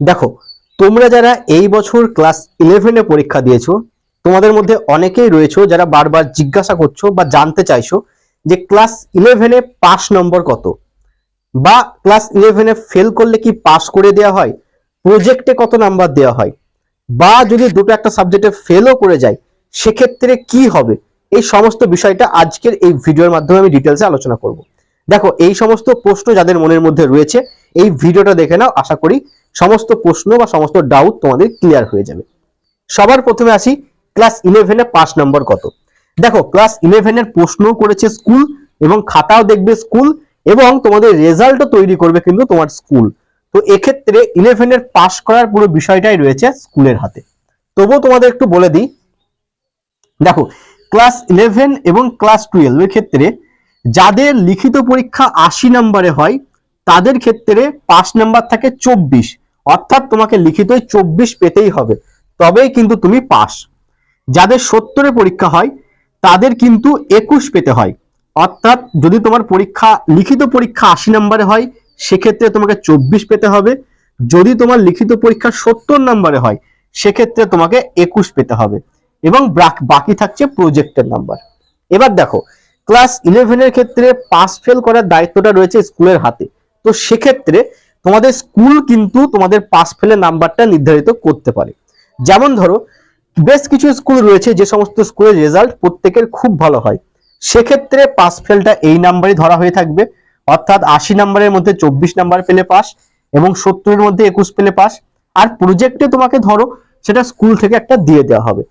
দেখো, তোমরা যারা এই বছর ক্লাস ইলেভেনে পরীক্ষা দিয়েছ, তোমাদের মধ্যে অনেকেই রয়েছো যারা বারবার জিজ্ঞাসা করছ বা জানতে চাইছো যে ক্লাস ইলেভেনে পাস নম্বর কত? বা ক্লাস ইলেভেনে ফেল করলে কি পাস করে দেওয়া হয়? প্রজেক্টে কত নাম্বার দেওয়া হয়? বা যদি দুটো একটা সাবজেক্টে ফেলও করে যায়, সেক্ষেত্রে কি হবে? এই সমস্ত বিষয়টা আজকের এই ভিডিওর মাধ্যমে আমি ডিটেলসে আলোচনা করব। দেখো, এই সমস্ত প্রশ্ন যাদের মনের মধ্যে রয়েছে, এই ভিডিওটা দেখে নাও, আশা করি সমস্ত প্রশ্ন বা সমস্ত ডাউট তোমাদের ক্লিয়ার হয়ে যাবে। সবার প্রথমে আসি ক্লাস ইলেভেনে পাস নম্বর কত? দেখো ক্লাস ইলেভেনের প্রশ্নও করেছে স্কুল এবং খাতাও দেখবে স্কুল এবং তোমাদের রেজাল্টও তৈরি করবে কিন্তু তোমার স্কুল তো এক্ষেত্রে ইলেভেনের পাস করার পুরো বিষয়টাই রয়েছে স্কুলের হাতে। তবুও তোমাদের একটু বলে দিই, দেখো ক্লাস ইলেভেন এবং ক্লাস টুয়েলভ এর ক্ষেত্রে যাদের লিখিত পরীক্ষা আশি নম্বরে হয়, তাদের ক্ষেত্রে পাস নাম্বার থাকে চব্বিশ। অর্থাৎ তোমাকে লিখিত চব্বিশ পেতেই হবে। তবেই কিন্তু তুমি পাস। যাদের সত্তরে পরীক্ষা হয়, তাদের কিন্তু একুশ পেতে হয়। অর্থাৎ যদি তোমার পরীক্ষা, লিখিত পরীক্ষা আশি নম্বরে হয়, সেক্ষেত্রে তোমাকে চব্বিশ পেতে হবে। যদি তোমার লিখিত পরীক্ষা সত্তর নম্বরে হয়, সেক্ষেত্রে তোমাকে একুশ পেতে হবে। এবং বাক- থাকছে প্রজেক্টের নাম্বার এবার দেখো ক্লাস ইলেভেনের ক্ষেত্রে পাস ফেল করার দায়িত্বটা রয়েছে স্কুলের হাতে। তো সেক্ষেত্রে তোমাদের স্কুল কিন্তু তোমাদের পাস ফেলের নাম্বারটা নির্ধারিত করতে পারে। যেমন ধরো, বেশ কিছু স্কুল রয়েছে যে সমস্ত স্কুলের রেজাল্ট প্রত্যেকের খুব ভালো হয়। সেক্ষেত্রে পাস ফেলটা এই নাম্বারই ধরা হয়ে থাকবে। অর্থাৎ আশি নাম্বারের মধ্যে চব্বিশ নাম্বার পেলে পাস এবং সত্তরের মধ্যে একুশ পেলে পাস আর প্রজেক্টে তোমাকে ধরো, সেটা স্কুল থেকে একটা দিয়ে দেওয়া হবে।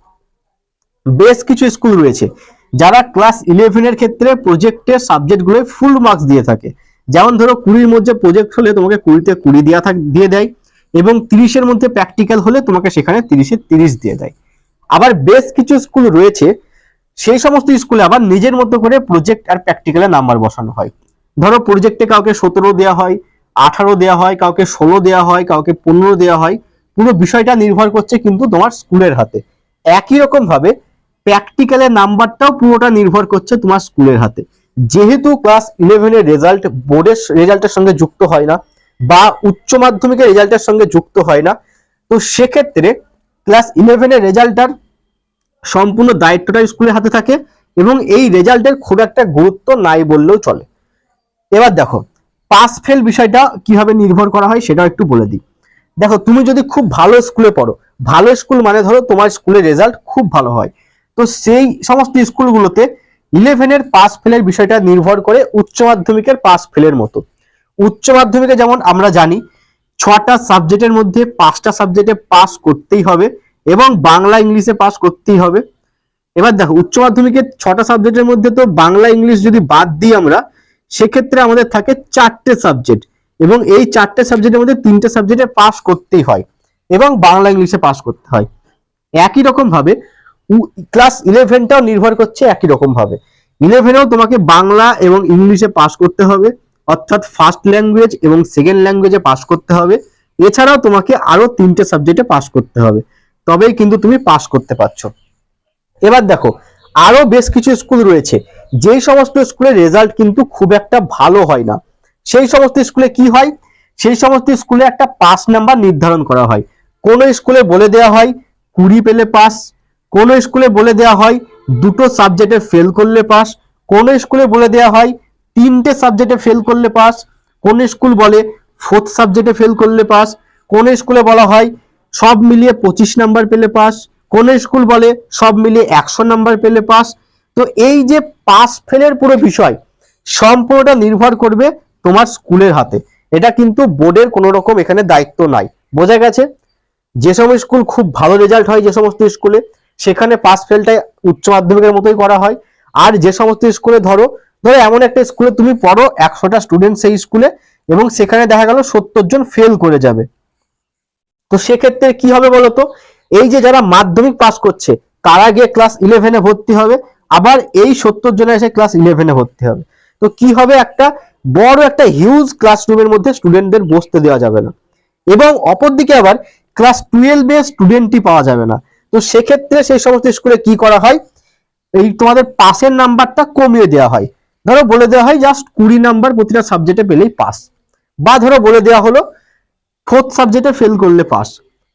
বেশ কিছু স্কুল রয়েছে যারা ক্লাস ইলেভেনের ক্ষেত্রে প্রজেক্টের সাবজেক্টগুলো ফুল মার্কস দিয়ে থাকে। যেমন ধরো কুড়ির মধ্যে প্রজেক্ট হলে তোমাকে কুড়িতে কুড়ি দেওয়া থাক, দিয়ে দেয় এবং তিরিশের মধ্যে প্র্যাকটিক্যাল হলে তোমাকে সেখানে তিরিশে তিরিশ দিয়ে দেয়। আবার বেশ কিছু স্কুল রয়েছে, সেই সমস্ত স্কুলে আবার নিজের মতো করে প্রজেক্ট আর প্র্যাকটিক্যালের নাম্বার বসানো হয়। ধরো প্রজেক্টে কাউকে সতেরো দেওয়া হয়, আঠারো দেওয়া হয়, কাউকে ষোলো দেওয়া হয়, কাউকে পনেরো দেওয়া হয়, পুরো বিষয়টা নির্ভর করছে কিন্তু তোমার স্কুলের হাতে। একই রকম ভাবে প্র্যাকটিক্যালের নাম্বারটাও পুরোটা নির্ভর করছে তোমার স্কুলের হাতে। যেহেতু ক্লাস ইলেভেনের রেজাল্ট বোর্ডের রেজাল্টের সঙ্গে যুক্ত হয় না, বা উচ্চ মাধ্যমিকের রেজাল্টের সঙ্গে যুক্ত হয় না, তো সেক্ষেত্রে ক্লাস ইলেভেনের রেজাল্টটার সম্পূর্ণ দায়িত্বটা স্কুলের হাতে থাকে এবং এই রেজাল্টের খুব একটা গুরুত্ব নাই বললেও চলে। এবার দেখো পাস ফেল বিষয়টা কীভাবে নির্ভর করা হয় সেটাও একটু বলে দিই। দেখো, তুমি যদি খুব ভালো স্কুলে পড়ো, ভালো স্কুল মানে ধরো তোমার স্কুলের রেজাল্ট খুব ভালো হয়। তো সেই সমস্ত স্কুলগুলোতে ইলেভেনের পাস ফেলের বিষয়টা নির্ভর করে উচ্চ মাধ্যমিকের পাস ফেলের মতো। উচ্চ মাধ্যমিকে যেমন আমরা জানি, ছটা সাবজেক্টের মধ্যে পাঁচটা সাবজেক্টে পাস করতেই হবে এবং বাংলা ইংলিশে পাস করতেই হবে। এবার দেখো, উচ্চ মাধ্যমিকের ছটা সাবজেক্টের মধ্যে তো বাংলা, ইংলিশ যদি বাদ দিই আমরা, সেক্ষেত্রে আমাদের থাকে চারটে সাবজেক্ট এবং এই চারটে সাবজেক্টের মধ্যে তিনটে সাবজেক্টে পাস করতেই হয় এবং বাংলা, ইংলিশে পাস করতে হয়। একই রকম ভাবে ক্লাস ইলেভেনটাও নির্ভর করছে একই রকম ভাবে। ইলেভেনেও তোমাকে বাংলা এবং ইংলিশে পাস করতে হবে, অর্থাৎ ফার্স্ট ল্যাঙ্গুয়েজ এবং সেকেন্ড ল্যাঙ্গুয়েজে পাস করতে হবে। এছাড়াও তোমাকে আরও তিনটে সাবজেক্টে পাস করতে হবে। তবেই কিন্তু তুমি পাস করতে পারছ। এবার দেখো আরও বেশ কিছু স্কুল রয়েছে। যেই সমস্ত স্কুলের রেজাল্ট কিন্তু খুব একটা ভালো হয় না। সেই সমস্ত স্কুলে কি হয়? সেই সমস্ত স্কুলে একটা পাস নাম্বার নির্ধারণ করা হয়। কোন স্কুলে বলে দেওয়া হয়, কুড়ি পেলে পাস কোন স্কুলে বলে দেওয়া হয় দুটো সাবজেক্টে ফেল করলে পাস কোন স্কুলে বলে দেওয়া হয় তিনটে সাবজেক্টে ফেল করলে পাস কোন স্কুল বলে ফোর্থ সাবজেক্টে ফেল করলে পাস কোন স্কুলে বলা হয় সব মিলিয়ে পঁচিশ নাম্বার পেলে পাস কোন স্কুল বলে সব মিলিয়ে একশো নাম্বার পেলে পাস তো এই যে পাস ফেলের পুরো বিষয়, সম্পূর্ণটা নির্ভর করবে তোমার স্কুলের হাতে। এটা কিন্তু বোর্ডের কোনো রকম এখানে দায়িত্ব নাই। বোঝা গেছে? যে সমস্ত স্কুল খুব ভালো রেজাল্ট হয় যে সমস্ত স্কুলে সেখানে পাস ফেলটাই উচ্চ মাধ্যমিকের মতোই করা হয়। আর যে সমস্ত স্কুলে ধরো ধরো এমন একটা স্কুলে তুমি পড়ো, একশোটা স্টুডেন্ট সেই স্কুলে, এবং সেখানে দেখা গেল সত্তর জন ফেল করে যাবে। তো সেক্ষেত্রে কি হবে বলতো? এই যে যারা মাধ্যমিক পাস করছে, তারা গিয়ে ক্লাস ইলেভেনে ভর্তি হবে, আবার এই সত্তর জনে এসে ক্লাস ইলেভেনে ভর্তি হবে। তো কি হবে একটা বড় একটা হিউজ ক্লাসরুমের মধ্যে স্টুডেন্টদের বসতে দেওয়া যাবে না। এবং অপরদিকে আবার ক্লাস টুয়েলভে স্টুডেন্টই পাওয়া যাবে না। তো সেক্ষেত্রে সেই সমস্ত স্কুলে কি করা হয়? এই তোমাদের পাসের নাম্বারটা কমিয়ে দেওয়া হয়। ধরো বলে দেওয়া হয় জাস্ট কুড়ি নাম্বার প্রতিটা সাবজেক্টে পেলেই পাস বা ধরো বলে দেওয়া হলো ফোর্থ সাবজেক্টে ফেল করলে পাস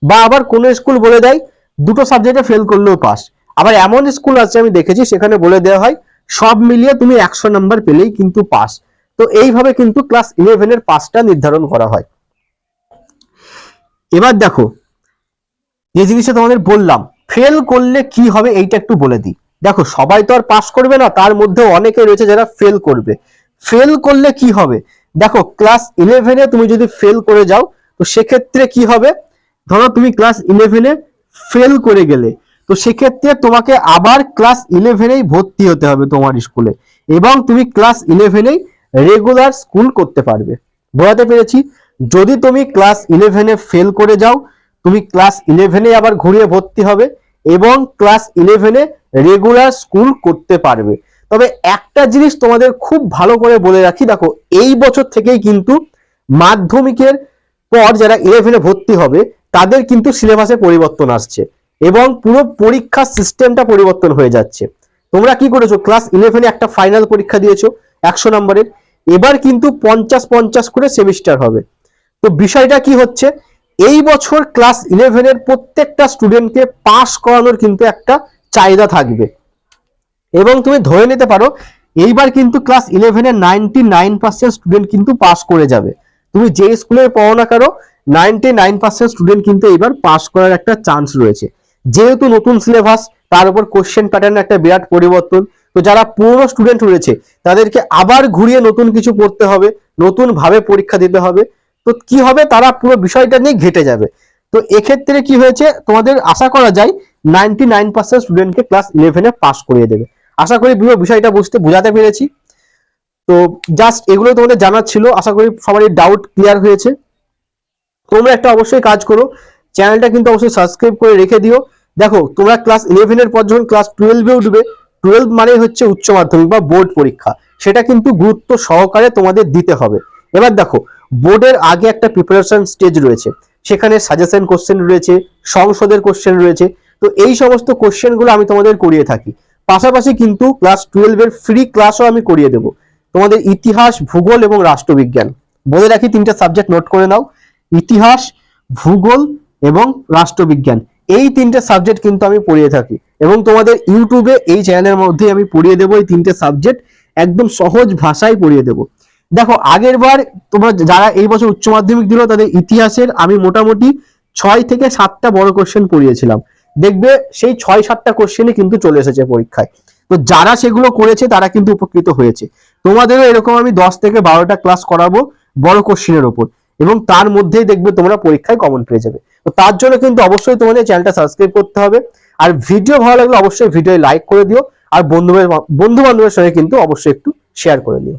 বা আবার কোনো স্কুল বলে দেয়, দুটো সাবজেক্টে ফেল করলেও পাস আবার এমন স্কুল আছে আমি দেখেছি, সেখানে বলে দেওয়া হয়, সব মিলিয়ে তুমি একশো নাম্বার পেলেই কিন্তু পাস তো এইভাবে কিন্তু ক্লাস ইলেভেনের পাসটা নির্ধারণ করা হয়। এবার দেখো, যে জিনিসটা তোমাদের বললাম ফেল করলে কি হবে এইটা একটু বলে দিই। দেখো, সবাই তো আর পাস করবে না, তার মধ্যে অনেকে রয়েছে যারা ফেল করবে। ফেল করলে কি হবে? দেখো ক্লাস ইলেভেনে তুমি যদি ফেল করে যাও, তো সেক্ষেত্রে কি হবে? ধরো তুমি ক্লাস ইলেভেনে ফেল করে গেলে, তো সেক্ষেত্রে তোমাকে আবার ক্লাস ইলেভেনেই ভর্তি হতে হবে তোমার স্কুলে এবং তুমি ক্লাস ইলেভেনেই রেগুলার স্কুল করতে পারবে। বোঝাতে পেরেছি? যদি তুমি ক্লাস ইলেভেনে ফেল করে যাও তুমি ক্লাস ইলেভেনে আবার ঘুরিয়ে ভর্তি হবে এবং ক্লাস ইলেভেনে রেগুলার স্কুল করতে পারবে। তবে একটা জিনিস তোমাদের খুব ভালো করে বলে রাখি, দেখো, এই বছর থেকেই কিন্তু মাধ্যমিকের পর যারা ইলেভেনে ভর্তি হবে, তাদের কিন্তু সিলেবাসে পরিবর্তন আসছে এবং পুরো পরীক্ষার সিস্টেমটা পরিবর্তন হয়ে যাচ্ছে। তোমরা কি করেছ? ক্লাস ইলেভেনে একটা ফাইনাল পরীক্ষা দিয়েছ একশো নম্বরের, এবার কিন্তু পঞ্চাশ পঞ্চাশ করে সেমিস্টার হবে। তো বিষয়টা কি হচ্ছে? এই বছর ক্লাস ইলেভেনের প্রত্যেকটা স্টুডেন্টকে পাস করানোর কিন্তু একটা চাহিদা থাকবে। এবং তুমি ধরে নিতে পারো, এইবার কিন্তু ক্লাস ইলেভেনের নাইনটি নাইন পার্সেন্ট স্টুডেন্ট কিন্তু পাস করে যাবে। তুমি যে স্কুলে পড়ো না কারও নাইনটি নাইন পার্সেন্ট স্টুডেন্ট কিন্তু এবার পাস করার একটা চান্স রয়েছে। যেহেতু নতুন সিলেবাস তার উপর কোশ্চেন প্যাটার্ন একটা বিরাট পরিবর্তন। তো যারা পুরনো স্টুডেন্ট রয়েছে, তাদেরকে আবার ঘুরিয়ে নতুন কিছু পড়তে হবে নতুন ভাবে পরীক্ষা দিতে হবে। তো কি হবে? তারা পুরো বিষয়টা নিয়ে ঘেটে যাবে। তো এক্ষেত্রে কি হয়েছে? তোমাদের আশা করা যায় নাইনটি নাইন পার্সেন্ট স্টুডেন্টকে ক্লাস ইলেভেনে পাস করিয়ে দেবে। আশা করি পুরো বিষয়টা বুঝতে, বোঝাতে পেরেছি। তো জাস্ট এগুলো তোমাদের জানার ছিল। আশা করি সবারই ডাউট ক্লিয়ার হয়েছে। তোমরা একটা অবশ্যই কাজ করো। চ্যানেলটা কিন্তু অবশ্যই সাবস্ক্রাইব করে রেখে দিও। দেখো, তোমরা ক্লাস ইলেভেনের পর যখন ক্লাস টুয়েলভে উঠবে টুয়েলভ মানে হচ্ছে উচ্চ মাধ্যমিক বা বোর্ড পরীক্ষা। সেটা কিন্তু গুরুত্ব সহকারে তোমাদের দিতে হবে। এবার দেখো বোর্ডের আগে একটা প্রিপারেশন স্টেজ রয়েছে। সেখানে সাজেশন কোশ্চেন রয়েছে, সংসদের কোশ্চেন রয়েছে। তো এই সমস্ত কোশ্চেনগুলো আমি তোমাদের করিয়ে থাকি। পাশাপাশি কিন্তু ক্লাস টুয়েলভের ফ্রি ক্লাসও আমি করিয়ে দেবো। তোমাদের ইতিহাস, ভূগোল এবং রাষ্ট্রবিজ্ঞান। বলে রাখি, তিনটা সাবজেক্ট নোট করে নাও। ইতিহাস, ভূগোল এবং রাষ্ট্রবিজ্ঞান। এই তিনটে সাবজেক্ট কিন্তু আমি পড়িয়ে থাকি। এবং তোমাদের ইউটিউবে এই চ্যানেলের মধ্যে আমি পড়িয়ে দেবো এই তিনটে সাবজেক্ট একদম সহজ ভাষায় পড়িয়ে দেবো। দেখো, আগের বার তোমরা যারা এই বছর উচ্চ মাধ্যমিক দিল, তাদের ইতিহাসের আমি মোটামুটি ছয় থেকে সাতটা বড় কোশ্চেন পড়িয়েছিলাম। দেখবে সেই ছয় সাতটা কোশ্চেনই কিন্তু চলে এসেছে পরীক্ষায়। তো যারা সেগুলো করেছে, তারা কিন্তু উপকৃত হয়েছে। তোমাদেরও এরকম আমি দশ থেকে বারোটা ক্লাস করাবো বড় কোশ্চেনের ওপর। এবং তার মধ্যেই দেখবে তোমরা পরীক্ষায় কমন পেয়ে যাবে। তো তার জন্য কিন্তু অবশ্যই তোমাদের চ্যানেলটা সাবস্ক্রাইব করতে হবে। আর ভিডিও ভালো লাগলে অবশ্যই ভিডিও লাইক করে দিও। আর বন্ধু বন্ধু বান্ধবের সঙ্গে কিন্তু অবশ্যই একটু শেয়ার করে দিও।